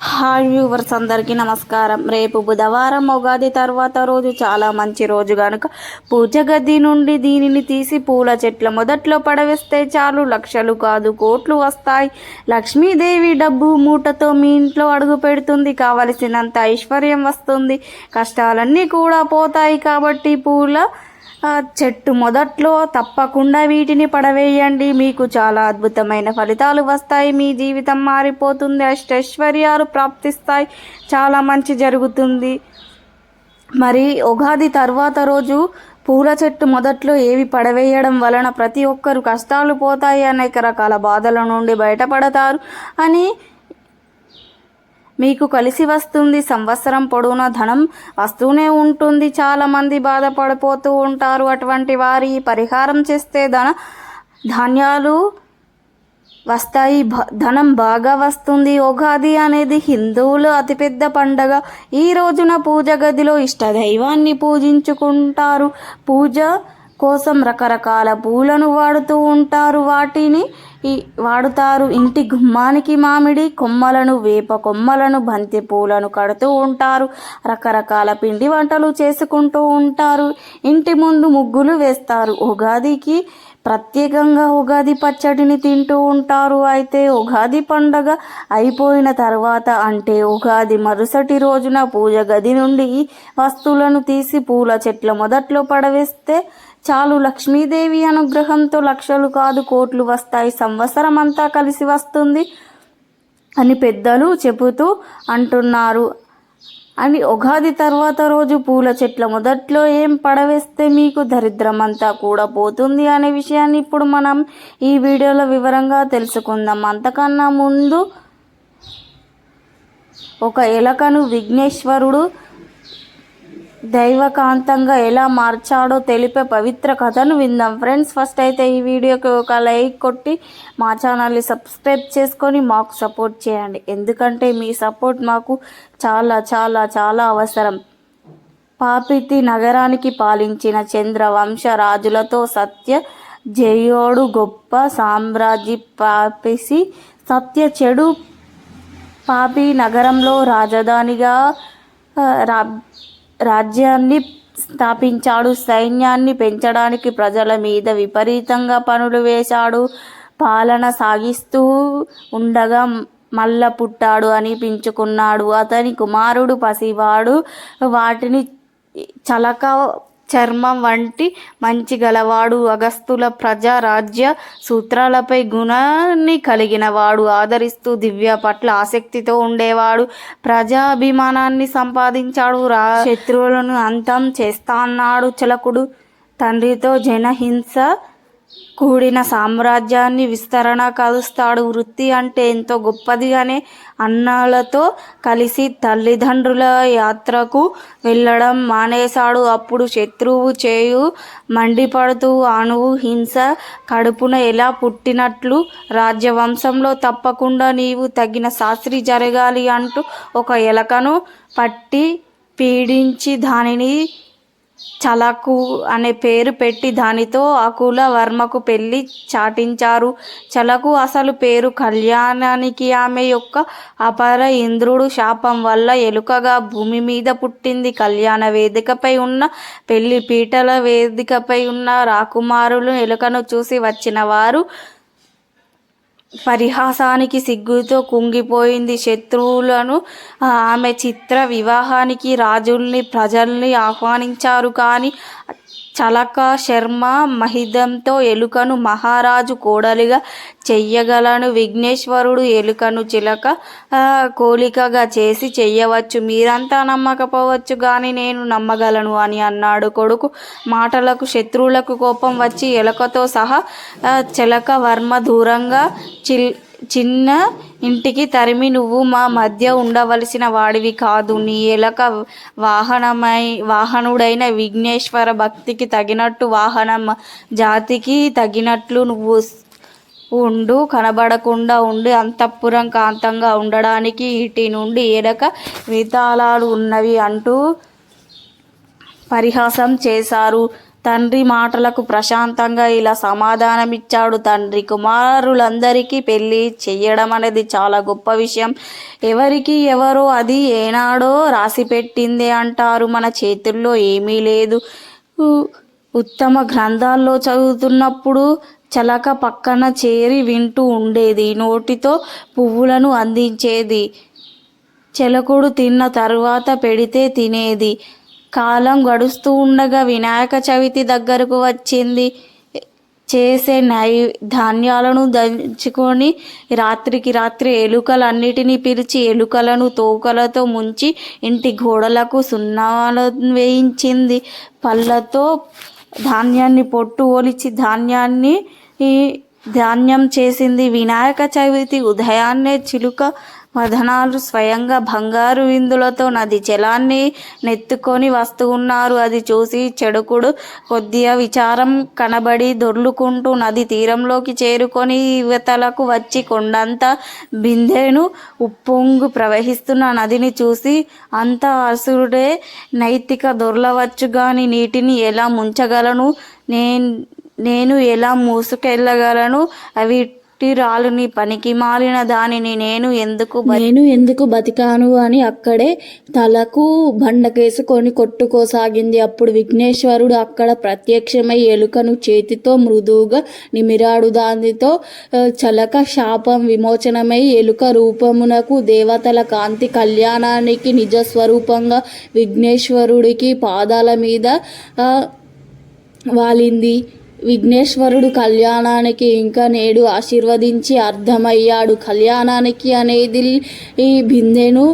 Hi viewers అందరికీ నమస్కారం. రేపు బుధవారం ఉగాది తర్వాత రోజు చాలా మంచి రోజు కనుక పూజ గది నుండి దీనిని తీసి పూల చెట్ల మొదట్లో పడవేస్తే చాలు లక్షలు కాదు కోట్లు వస్తాయి. లక్ష్మీదేవి డబ్బు మూటతో మీ ఇంట్లో అడుగు పెడుతుంది. కావలసినంత ఐశ్వర్యం వస్తుంది. కష్టాలన్నీ కూడా పోతాయి కాబట్టి పూల చెట్టు మొదట్లో తప్పకుండా వీటిని పడవేయండి. మీకు చాలా అద్భుతమైన ఫలితాలు వస్తాయి. మీ జీవితం మారిపోతుంది. అష్టైశ్వర్యాలు ప్రాప్తిస్తాయి. చాలా మంచి జరుగుతుంది. మరి ఉగాది తర్వాత రోజు పూల చెట్టు మొదట్లో ఏవి పడవేయడం వలన ప్రతి ఒక్కరు కష్టాలు పోతాయి అనేక రకాల బాధల నుండి బయటపడతారు అని మీకు కలిసి వస్తుంది సంవత్సరం పొడవునా ధనం. వస్తూనే ఉంటుంది. చాలామంది బాధపడిపోతూ ఉంటారు. అటువంటి వారి పరిహారం చేస్తే ధన ధాన్యాలు వస్తాయి. భ- ధనం బాగా వస్తుంది. ఉగాది అనేది హిందువులు అతిపెద్ద పండగ. ఈ రోజున పూజ గదిలో ఇష్ట దైవాన్ని పూజించుకుంటారు. పూజ కోసం రకరకాల పూలను వాడుతూ ఉంటారు. వాటిని ఈ వాడుతారు. ఇంటి గుమ్మానికి మామిడి కొమ్మలను వేప కొమ్మలను బంతి పూలను కడుతూ ఉంటారు. రకరకాల పిండి వంటలు చేసుకుంటూ ఉంటారు. ఇంటి ముందు ముగ్గులు వేస్తారు. ఉగాదికి ప్రత్యేకంగా ఉగాది పచ్చడిని తింటూ ఉంటారు. అయితే ఉగాది పండగ అయిపోయిన తర్వాత అంటే ఉగాది మరుసటి రోజున పూజ గది నుండి ఈ వస్తువులను తీసి పూల చెట్ల మొదట్లో పడవేస్తే చాలు లక్ష్మీదేవి అనుగ్రహంతో లక్షలు కాదు కోట్లు వస్తాయి. సంవత్సరం అంతా కలిసి వస్తుంది అని పెద్దలు చెబుతూ అంటున్నారు. అని ఉగాది తర్వాత రోజు పూల చెట్ల మొదట్లో ఏం పడవేస్తే మీకు దరిద్రం అంతా కూడా పోతుంది అనే విషయాన్ని ఇప్పుడు మనం ఈ వీడియోలో వివరంగా తెలుసుకుందాం. అంతకన్నా ముందు ఒక ఎలకను విఘ్నేశ్వరుడు దైవకాంతంగా ఎలా మార్చాడో తెలిపే పవిత్ర కథను విందాం. ఫ్రెండ్స్ ఫస్ట్ అయితే ఈ వీడియోకి ఒక లైక్ కొట్టి మా ఛానల్ని సబ్స్క్రైబ్ చేసుకొని మాకు సపోర్ట్ చేయండి. ఎందుకంటే మీ సపోర్ట్ మాకు చాలా చాలా చాలా అవసరం. పాపితి నగరానికి పాలించిన చంద్రవంశ రాజులతో సత్య జయోడు గొప్ప సామ్రాజ్య పాపిసి సత్య చెడు పాపి నగరంలో రాజధానిగా రా రాజ్యాన్ని స్థాపించాడు. సైన్యాన్ని పెంచడానికి ప్రజల మీద విపరీతంగా పనులు వేశాడు. పాలన సాగిస్తూ ఉండగా మల్ల పుట్టాడు అనిపించుకున్నాడు. అతని కుమారుడు పసివాడు వాటిని చలక చర్మం వంటి మంచి గలవాడు అగస్తుల ప్రజా రాజ్య సూత్రాలపై గుణాన్ని కలిగిన వాడు ఆదరిస్తూ దివ్య పట్ల ఆసక్తితో ఉండేవాడు. ప్రజాభిమానాన్ని సంపాదించాడు. రా శత్రువులను అంతం చేస్తా అన్నాడు చలకుడు. తండ్రితో జనహింస కూడిన సామ్రాజ్యాన్ని విస్తరణ కలుస్తాడు. వృత్తి అంటే ఎంతో గొప్పదిగానే అన్నాలతో కలిసి తల్లిదండ్రుల యాత్రకు వెళ్ళడం మానేశాడు. అప్పుడు శత్రువు చేయు మండిపడుతూ అణువు హింస కడుపున ఎలా పుట్టినట్లు రాజ్యవంశంలో తప్పకుండా నీవు తగిన శాస్త్రి జరగాలి అంటూ ఒక ఎలకను పట్టి పీడించి దానిని చలకు అనే పేరు పెట్టి దానితో అకుల వర్మకు పెళ్ళి చాటించారు. చలకు అసలు పేరు కళ్యాణానికి ఆమె యొక్క అపర ఇంద్రుడు శాపం వల్ల ఎలుకగా భూమి మీద పుట్టింది. కళ్యాణ వేదికపై ఉన్న పెళ్ళి పీటల వేదికపై ఉన్న రాకుమారులు ఎలుకను చూసి వచ్చిన వారు పరిహాసానికి సిగ్గుతో కుంగిపోయింది శత్రువులను. ఆమె చిత్ర వివాహానికి రాజుల్ని ప్రజల్ని ఆహ్వానించారు కానీ చలక శర్మ మహిదంతో ఎలుకను మహారాజు కోడలిగా చెయ్యగలను. విఘ్నేశ్వరుడు ఎలుకను చిలక కోలికగా చేసి చెయ్యవచ్చు. మీరంతా నమ్మకపోవచ్చు కానీ నేను నమ్మగలను అని అన్నాడు కొడుకు. మాటలకు శత్రువులకు కోపం వచ్చి ఎలుకతో సహా చిలక వర్మ దూరంగా చిల్ చిన్న ఇంటికి తరిమి నువ్వు మా మధ్య ఉండవలసిన వాడివి కాదు. నీ ఎలక వాహనమై వాహనుడైన విఘ్నేశ్వర భక్తికి తగినట్టు వాహనం జాతికి తగినట్లు నువ్వు ఉండు కనబడకుండా ఉండి అంతఃపురం కాంతంగా ఉండడానికి ఇటు నుండి ఎలక వితాళాలు ఉన్నవి అంటూ పరిహాసం చేశారు. తండ్రి మాటలకు ప్రశాంతంగా ఇలా సమాధానమిచ్చాడు. తండ్రి కుమారులందరికీ పెళ్ళి చెయ్యడం అనేది చాలా గొప్ప విషయం. ఎవరికి ఎవరో అది ఏనాడో రాసి పెట్టిందే అంటారు. మన చేతుల్లో ఏమీ లేదు. ఉత్తమ గ్రంథాల్లో చదువుతున్నప్పుడు చలక పక్కన చేరి వింటూ ఉండేది. నోటితో పువ్వులను అందించేది. చెలకుడు తిన్న తరువాత పెడితే తినేది. కాలం గడుస్తూ ఉండగా వినాయక చవితి దగ్గరకు వచ్చింది. చేసే నై ధాన్యాలను దంచుకొని రాత్రికి రాత్రి ఎలుకలన్నిటినీ పిలిచి ఎలుకలను తోకలతో ముంచి ఇంటి గోడలకు సున్నాలు వేయించింది పళ్ళతో ధాన్యాన్ని పొట్టు ఒలిచి ధాన్యాన్ని ధాన్యం చేసింది. వినాయక చవితి ఉదయాన్నే చిలుక వదనాలు స్వయంగా బంగారు విందులతో నది జలాన్ని నెత్తుకొని వస్తున్నారు. అది చూసి చెడుకుడు కొద్దిగా విచారం కనబడి దొర్లుకుంటూ నది తీరంలోకి చేరుకొని యువతలకు వచ్చి కొండంత బిందెను ఉప్పొంగు ప్రవహిస్తున్న నదిని చూసి అంత అసురుడే నైతిక దొర్లవచ్చు గాని నీటిని ఎలా ముంచగలను? నేను నేను ఎలా మూసుకెళ్ళగలను? అవి రాలుని పనికి మాలిన దానిని నేను ఎందుకు నేను ఎందుకు బతికాను అని అక్కడే తలకు బండకేసుకొని కొట్టుకోసాగింది. అప్పుడు విఘ్నేశ్వరుడు అక్కడ ప్రత్యక్షమై ఎలుకను చేతితో మృదువుగా నిమిరాడు దానితో చలక శాపం విమోచనమై ఎలుక రూపమునకు దేవతల కాంతి కళ్యాణానికి నిజ స్వరూపంగా విఘ్నేశ్వరుడికి పాదాల మీద వాలింది. విఘ్నేశ్వరుడు కళ్యాణానికి ఇంకా నేడు ఆశీర్వదించి అర్థమయ్యాడు. కళ్యాణానికి అనేది ఈ బిందెను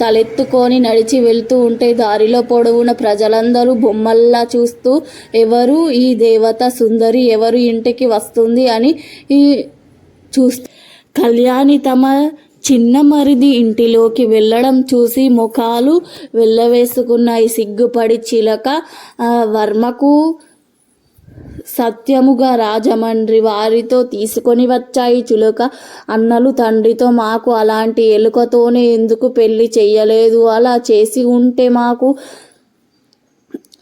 తలెత్తుకొని నడిచి వెళ్తూ ఉంటే దారిలో పొడవున ప్రజలందరూ బొమ్మల్లా చూస్తూ ఎవరు ఈ దేవత సుందరి ఎవరు ఇంటికి వస్తుంది అని ఈ చూస్తూ. కళ్యాణి తమ చిన్న మరిది ఇంటిలోకి వెళ్ళడం చూసి ముఖాలు వెళ్ళవేసుకున్నాయి సిగ్గుపడి చిలక వర్మకు సత్యముగా రాజమండ్రి వారితో తీసుకొని వచ్చాయి చులక. అన్నలు తండ్రితో మాకు అలాంటి ఎలుకతోనే ఎందుకు పెళ్ళి చెయ్యలేదు? అలా చేసి ఉంటే మాకు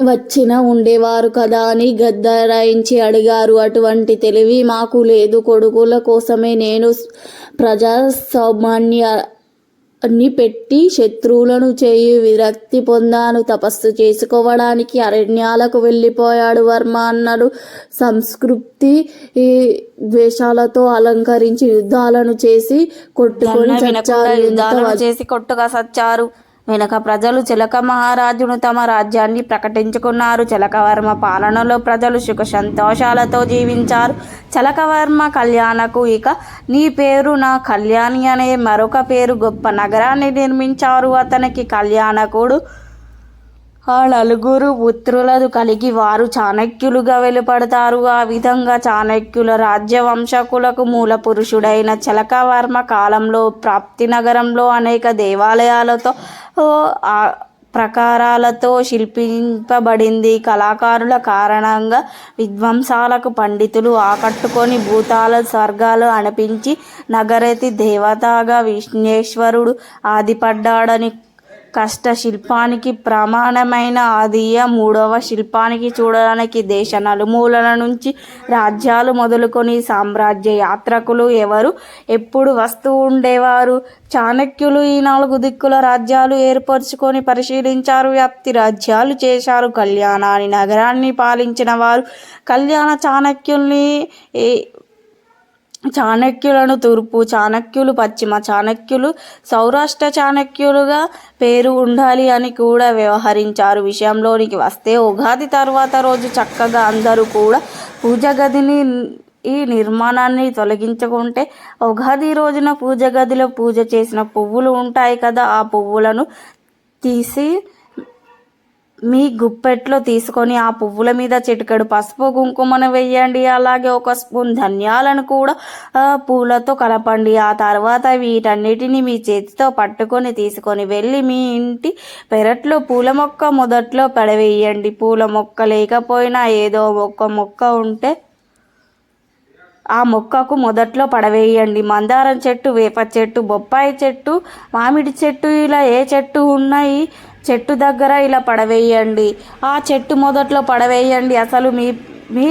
వచ్చిన ఉండేవారు కదా అని గద్దరాయించి అడిగారు. అటువంటి తెలివి మాకు లేదు. కొడుకుల కోసమే నేను ప్రజాస్వామ్యాన్ని పెట్టి శత్రువులను చేయి విరక్తి పొందాను తపస్సు చేసుకోవడానికి అరణ్యాలకు వెళ్ళిపోయాడు వర్మ అన్నాడు. సంస్కృతి ఈ ద్వేషాలతో అలంకరించి యుద్ధాలను చేసి కొట్టుకొని చచ్చారు. చేసి కొట్టుగా సచ్చారు. వెనక ప్రజలు చిలక మహారాజును తమ రాజ్యాన్ని ప్రకటించుకున్నారు. చిలకవర్మ పాలనలో ప్రజలు సుఖ సంతోషాలతో జీవించారు. చిలకవర్మ కళ్యాణకు ఇక నీ పేరు నా కళ్యాణి అనే మరొక పేరు గొప్ప నగరాన్ని నిర్మించారు. అతనికి కళ్యాణకుడు ఆ నలుగురు పుత్రులను కలిగి వారు చాణక్యులుగా వెలుపడతారు. ఆ విధంగా చాణక్యుల రాజ్యవంశకులకు మూల పురుషుడైన చలకవర్మ కాలంలో ప్రాప్తి నగరంలో అనేక దేవాలయాలతో ఆ ప్రకారాలతో శిల్పింపబడింది. కళాకారుల కారణంగా విధ్వంసాలకు పండితులు ఆకట్టుకొని భూతాల స్వర్గాలు అనిపించి నగరతి దేవతగా విఘ్నేశ్వరుడు ఆదిపడ్డాడని కష్ట శిల్పానికి ప్రమాణమైన ఆదియ మూడవ శిల్పానికి చూడడానికి దేశ నలుమూలల నుంచి రాజ్యాలు మొదలుకొని సామ్రాజ్య యాత్రకులు ఎవరు? ఎప్పుడు వస్తూ ఉండేవారు? చాణక్యులు ఈ నాలుగు దిక్కుల రాజ్యాలు ఏర్పరచుకొని పరిశీలించారు. వ్యాప్తి రాజ్యాలు చేశారు. కళ్యాణాన్ని నగరాన్ని పాలించిన వారు కళ్యాణ చాణక్యుల్ని ఏ చాణక్యులను తూర్పు చాణక్యులు పశ్చిమ చాణక్యులు సౌరాష్ట్ర చాణక్యులుగా పేరు ఉండాలి అని కూడా వ్యవహరించారు. విషయంలోనికి వస్తే ఉగాది తర్వాత రోజు చక్కగా అందరూ కూడా పూజ గదిని ఈ నిర్మాణాన్ని తొలగించుకుంటే ఉగాది రోజున పూజ గదిలో పూజ చేసిన పువ్వులు ఉంటాయి కదా ఆ పువ్వులను తీసి మీ గుప్పెట్లో తీసుకొని ఆ పువ్వుల మీద చిటికెడు పసుపు కుంకుమను వేయండి. అలాగే ఒక స్పూన్ ధనియాలను కూడా పూలతో కలపండి. ఆ తర్వాత వీటన్నిటిని మీ చేతితో పట్టుకొని తీసుకొని వెళ్ళి మీ ఇంటి పెరట్లో పూల మొక్క మొదట్లో పడవేయండి. పూల మొక్క లేకపోయినా ఏదో ఒక మొక్క ఉంటే ఆ మొక్కకు మొదట్లో పడవేయండి. మందారం చెట్టు వేప చెట్టు బొప్పాయి చెట్టు మామిడి చెట్టు ఇలా ఏ చెట్టు ఉన్నాయి చెట్టు దగ్గర ఇలా పడవేయండి. ఆ చెట్టు మొదట్లో పడవేయండి. అసలు మీ మీ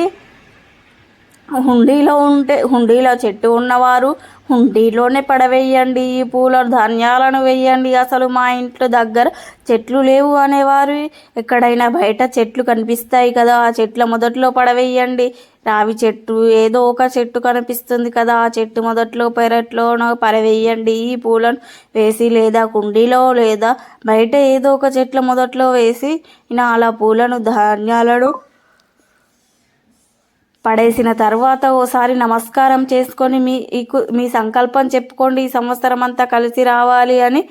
హుండీలో ఉంటే హుండీలో చెట్టు ఉన్నవారు హుండీలోనే పడవేయండి ఈ పూల ధాన్యాలను వేయండి. అసలు మా ఇంట్లో దగ్గర చెట్లు లేవు అనేవారు. ఎక్కడైనా బయట చెట్లు కనిపిస్తాయి కదా ఆ చెట్ల మొదట్లో పడవేయండి. రావి చెట్టు ఏదో ఒక చెట్టు కనిపిస్తుంది కదా ఆ చెట్టు మొదట్లో పెరట్లోనో పడవేయండి. ఈ పూలను వేసి లేదా కుండీలో లేదా బయట ఏదో ఒక చెట్ల మొదట్లో వేసి ఇలా అలా పూలను ధాన్యాలను పడేసిన తర్వాత ఓసారి నమస్కారం చేసుకొని మీ మీ సంకల్పం చెప్పుకోండి ఈ సంవత్సరం అంతా కలిసి రావాలి అని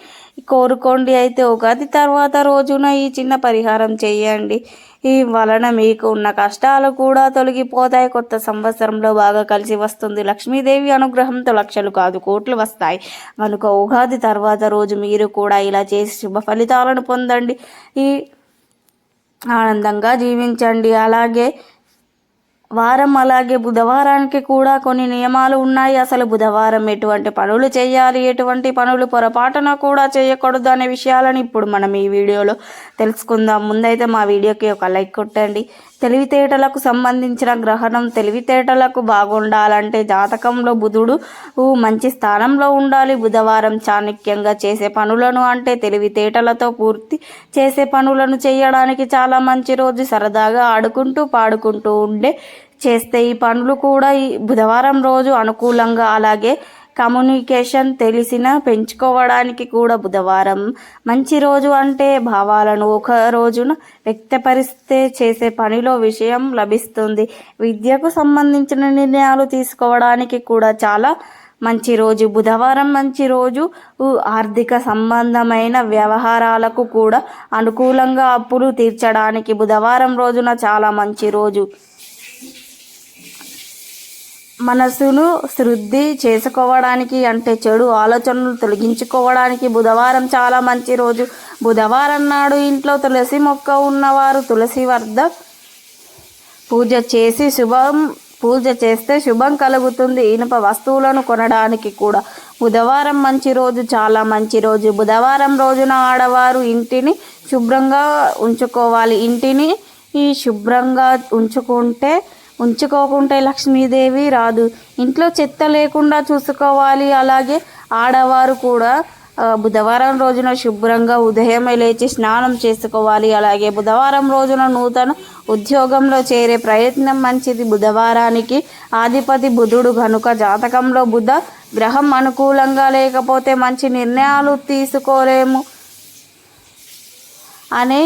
కోరుకోండి. అయితే ఉగాది తర్వాత రోజున ఈ చిన్న పరిహారం చేయండి. ఈ వలన మీకు ఉన్న కష్టాలు కూడా తొలగిపోతాయి. కొత్త సంవత్సరంలో బాగా కలిసి వస్తుంది. లక్ష్మీదేవి అనుగ్రహంతో లక్షలు కాదు కోట్లు వస్తాయి. కనుక ఉగాది తర్వాత రోజు మీరు కూడా ఇలా చేసి శుభ ఫలితాలను పొందండి. ఈ ఆనందంగా జీవించండి. అలాగే వారం అలాగే బుధవారానికి కూడా కొన్ని నియమాలు ఉన్నాయి. అసలు బుధవారం ఎటువంటి పనులు చేయాలి? ఎటువంటి పనులు పొరపాటున కూడా చేయకూడదు అనే విషయాలను ఇప్పుడు మనం ఈ వీడియోలో తెలుసుకుందాం. ముందైతే మా వీడియోకి ఒక లైక్ కొట్టండి. తెలివితేటలకు సంబంధించిన గ్రహణం తెలివితేటలకు బాగుండాలంటే జాతకంలో బుధుడు మంచి స్థానంలో ఉండాలి. బుధవారం చాణక్యంగా చేసే పనులను అంటే తెలివితేటలతో పూర్తి చేసే పనులను చేయడానికి చాలా మంచి రోజు. సరదాగా ఆడుకుంటూ పాడుకుంటూ ఉండే చేస్తే ఈ పనులు కూడా ఈ బుధవారం రోజు అనుకూలంగా అలాగే కమ్యూనికేషన్ తెలిసిన పెంచుకోవడానికి కూడా బుధవారం. మంచి రోజు అంటే భావాలను ఒక రోజున వ్యక్తపరిస్తే చేసే పనిలో విషయం లభిస్తుంది. విద్యకు సంబంధించిన నిర్ణయాలు తీసుకోవడానికి కూడా చాలా మంచి రోజు. బుధవారం మంచి రోజు. ఆర్థిక సంబంధమైన వ్యవహారాలకు కూడా అనుకూలంగా అప్పులు తీర్చడానికి బుధవారం రోజున చాలా మంచి రోజు. మనసును శుద్ధి చేసుకోవడానికి అంటే చెడు ఆలోచనలు తొలగించుకోవడానికి బుధవారం చాలా మంచి రోజు. బుధవారం నాడు ఇంట్లో తులసి మొక్క ఉన్నవారు తులసి వద్ద పూజ చేసి శుభం పూజ చేస్తే శుభం కలుగుతుంది. ఇనుప వస్తువులను కొనడానికి కూడా. బుధవారం మంచి రోజు చాలా మంచి రోజు. బుధవారం రోజున ఆడవారు ఇంటిని శుభ్రంగా ఉంచుకోవాలి. ఇంటిని ఈ శుభ్రంగా ఉంచుకుంటే ఉంచుకోకుంటే లక్ష్మీదేవి రాదు. ఇంట్లో చెత్త లేకుండా చూసుకోవాలి. అలాగే ఆడవారు కూడా బుధవారం రోజున శుభ్రంగా ఉదయమే లేచి స్నానం చేసుకోవాలి. అలాగే బుధవారం రోజున నూతన ఉద్యోగంలో చేరే ప్రయత్నం మంచిది. బుధవారానికి ఆధిపతి బుధుడు కనుక జాతకంలో బుధ గ్రహం అనుకూలంగా లేకపోతే మంచి నిర్ణయాలు తీసుకోలేము. అని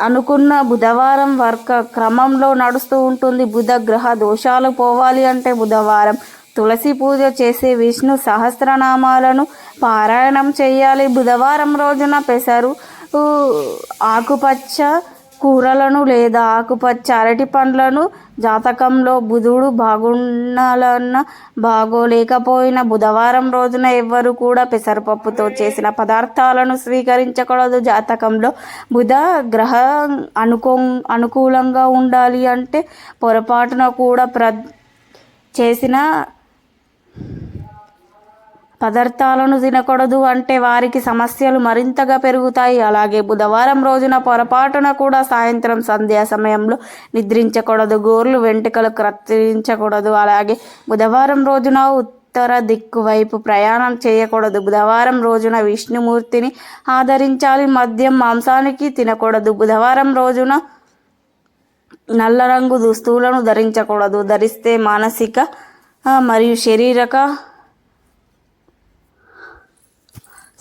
అనుకున్న బుధవారం వర్క క్రమంలో నడుస్తూ ఉంటుంది. బుధ గ్రహ దోషాలు పోవాలి అంటే బుధవారం తులసి పూజ చేసి విష్ణు సహస్రనామాలను పారాయణం చేయాలి. బుధవారం రోజున పెసరు ఆకుపచ్చ కూరలను లేదా ఆకుపచ్చ అరటి పండ్లను జాతకంలో బుధుడు బాగుండాలన్న బాగోలేకపోయిన బుధవారం రోజున ఎవ్వరు కూడా పెసరపప్పుతో చేసిన పదార్థాలను స్వీకరించకూడదు. జాతకంలో బుధ గ్రహ అనుకో అనుకూలంగా ఉండాలి అంటే పొరపాటున కూడా ప్ర చేసిన పదార్థాలను తినకూడదు అంటే వారికి సమస్యలు మరింతగా పెరుగుతాయి. అలాగే బుధవారం రోజున పొరపాటున కూడా సాయంత్రం సంధ్యా సమయంలో నిద్రించకూడదు గోర్లు వెంట్రుకలు కత్తిరించకూడదు. అలాగే బుధవారం రోజున ఉత్తర దిక్కు వైపు ప్రయాణం చేయకూడదు. బుధవారం రోజున విష్ణుమూర్తిని ఆదరించాలి. మద్యం మాంసానికి తినకూడదు. బుధవారం రోజున నల్ల రంగు దుస్తువులను ధరించకూడదు. ధరిస్తే మానసిక మరియు శారీరక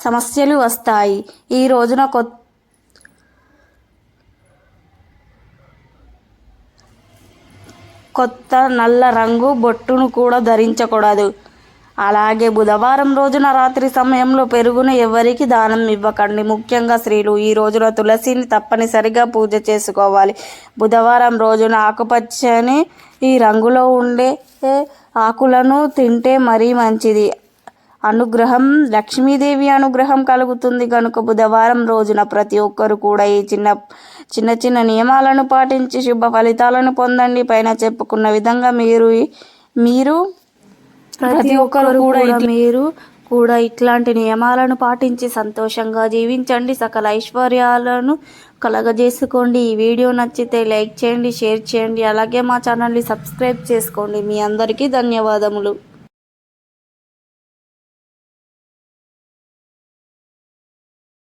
సమస్యలు వస్తాయి. ఈ రోజున కొత్త కొత్త నల్ల రంగు బొట్టును కూడా ధరించకూడదు. అలాగే బుధవారం రోజున రాత్రి సమయంలో పెరుగును ఎవరికి దానం ఇవ్వకండి. ముఖ్యంగా స్త్రీలు. ఈ రోజున తులసిని తప్పనిసరిగా పూజ చేసుకోవాలి. బుధవారం రోజున ఆకుపచ్చని ఈ రంగులో ఉండే ఆకులను తింటే మరీ మంచిది. అనుగ్రహం లక్ష్మీదేవి అనుగ్రహం కలుగుతుంది కనుక బుధవారం రోజున ప్రతి ఒక్కరు కూడా ఈ చిన్న చిన్న చిన్న నియమాలను పాటించి శుభ ఫలితాలను పొందండి. పైన చెప్పుకున్న విధంగా మీరు మీరు ప్రతి ఒక్కరు కూడా మీరు కూడా ఇట్లాంటి నియమాలను పాటించి సంతోషంగా జీవించండి. సకల ఐశ్వర్యాలను కలగజేసుకోండి. ఈ వీడియో నచ్చితే లైక్ చేయండి షేర్ చేయండి. అలాగే మా ఛానల్ని సబ్స్క్రైబ్ చేసుకోండి. మీ అందరికీ ధన్యవాదములు.